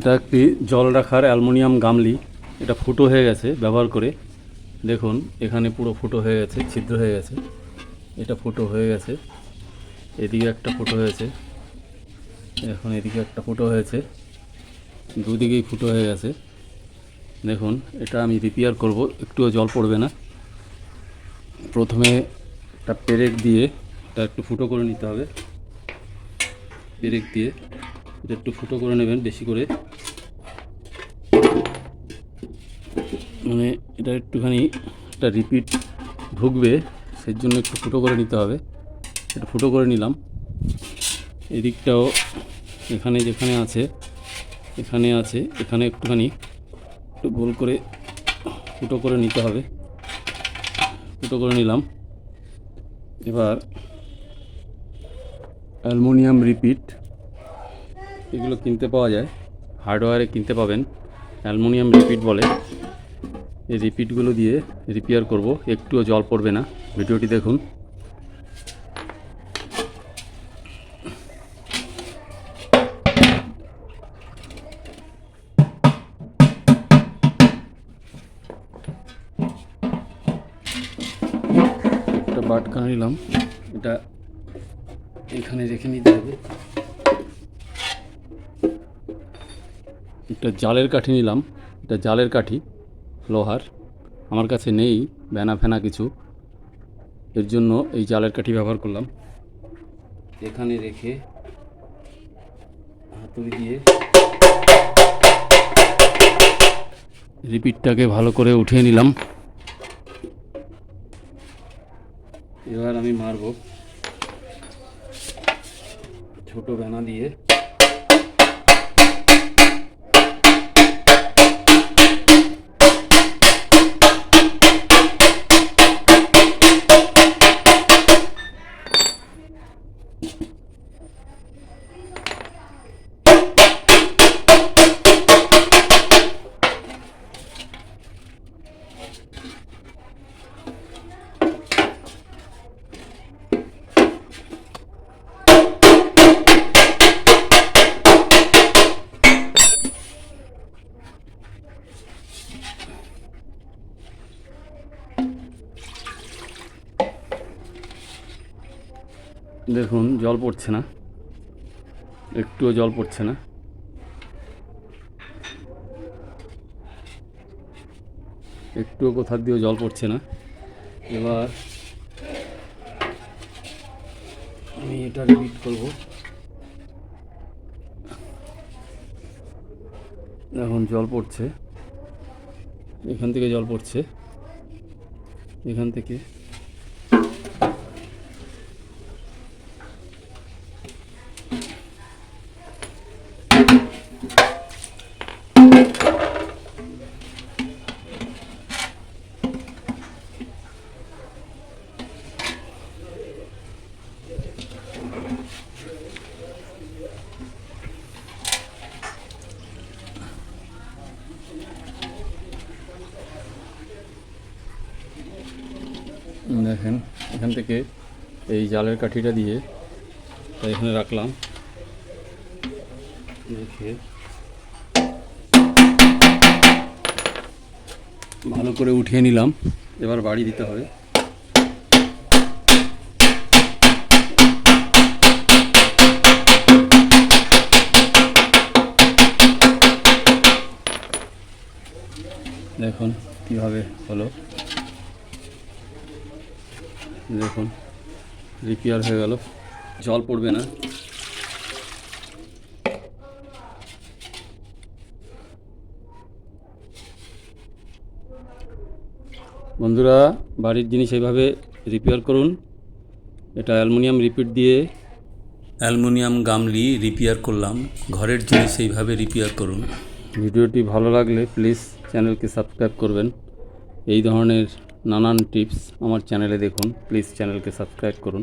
এটা একটি জল রাখার অ্যালুমিনিয়াম গামলি। এটা ফুটো হয়ে গেছে ব্যবহার করে। দেখুন, এখানে পুরো ফুটো হয়ে গেছে, ছিদ্র হয়ে গেছে। এটা ফুটো হয়ে গেছে। এদিকে একটা ফুটো হয়েছে। এখন এদিকে একটা ফুটো হয়েছে। দুদিকেই ফুটো হয়ে গেছে। দেখুন, এটা আমি রিপেয়ার করব। একটুও জল পড়বে না। প্রথমে একটা পেরেক দিয়ে এটা একটু ফুটো করে নিতে হবে। পেরেক দিয়ে এটা একটু ফুটো করে নেবেন বেশি করে। মানে এটা একটুখানি একটা রিপিট ঢুকবে সেই জন্য একটু ফুটো করে নিতে হবে। এটা ফুটো করে নিলাম। এদিকটাও এখানে যেখানে আছে, এখানে আছে, এখানে একটুখানি একটু গোল করে ফুটো করে নিতে হবে। ফুটো করে নিলাম। এবার অ্যালুমিনিয়াম রিপিট এগুলো কিনতে পাওয়া যায়। হার্ডওয়্যারে কিনতে পাবেন। অ্যালুমিনিয়াম রিপিট বলে। এই রিপিটগুলো দিয়ে রিপেয়ার করব। একটুও জল পড়বে না। ভিডিওটি দেখুন। একটা বাটখানা নিলাম। এটা এখানে রেখে নিতে হবে। একটা জালের কাঠি নিলাম। এটা জালের কাঠি। লোহার। আমার কাছে নেই ব্যানা ফেনা কিছু। এর জন্য এই জালের কাঠি ব্যবহার করলাম। এখানে রেখে হাতুড়ি দিয়ে রিপিটটাকে ভালো করে উঠিয়ে নিলাম। এবার আমি মারব ছোট ব্যানা দিয়ে। দেখুন, জল পড়ছে না। একটুও জল পড়ছে না। একটুও কোথার দিয়েও জল পড়ছে না। এবার আমি এটা রিপিট করব। এখন জল পড়ছে। এখান থেকে জল পড়ছে। এখান থেকে দেখেন, এখান থেকে এই জালের কাঠিটা দিয়ে এখানে রাখলাম। রেখে ভালো করে উঠিয়ে নিলাম। এবার বাড়ি দিতে হবে। দেখুন কীভাবে হলো। দেখুন রিপেয়ার হয়ে গেল। জল পড়বে না। বন্ধুরা, বাড়ির জিনিস এইভাবে রিপেয়ার করুন। এটা অ্যালুমিনিয়াম রিপিট দিয়ে অ্যালুমিনিয়াম গামলি রিপেয়ার করলাম। ঘরের জিনিস এইভাবে রিপেয়ার করুন। ভিডিওটি ভালো লাগলে প্লিজ চ্যানেলকে সাবস্ক্রাইব করবেন। এই ধরনের নানান টিপস আমার চ্যানেলে দেখুন। প্লিজ চ্যানেলকে সাবস্ক্রাইব করুন।